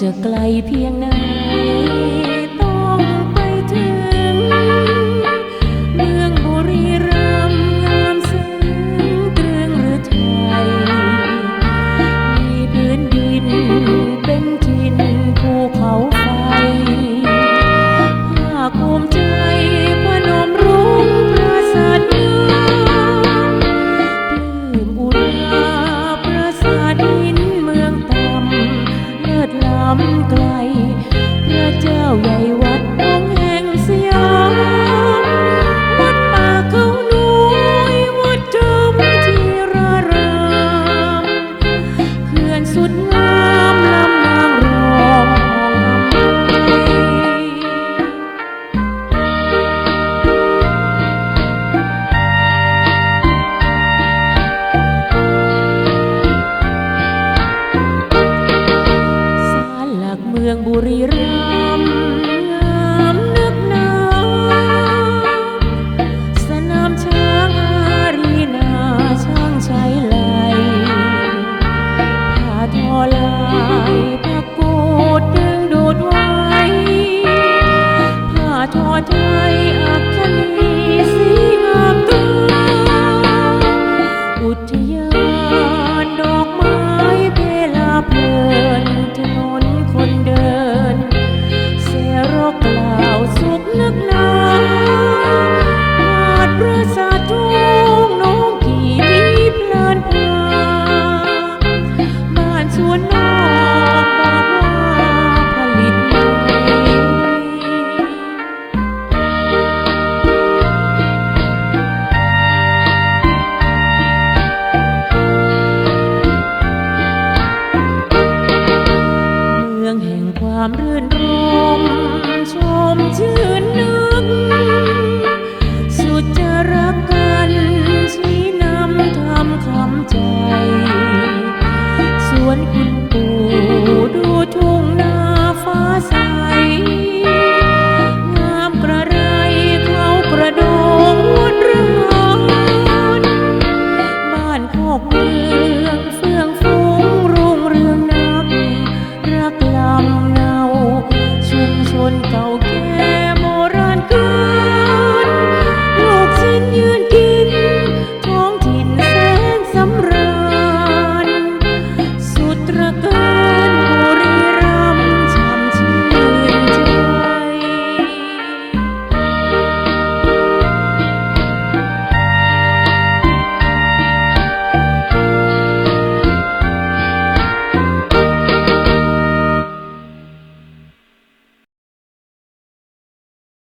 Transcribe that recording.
จะไกลเพียงไหนำไกล พระเจ้าใหญ่วัดองค์แห่งสยาม วัดป่าเขาน้ยวัดจำที่รารามเขื่อนสุดงาม รีรัมงามนึกหนาสนามช้างอารีนาช่างใช้ไหลผ้าทอลายผ้ากูดดึงดูดไว้ผ้าทอไทย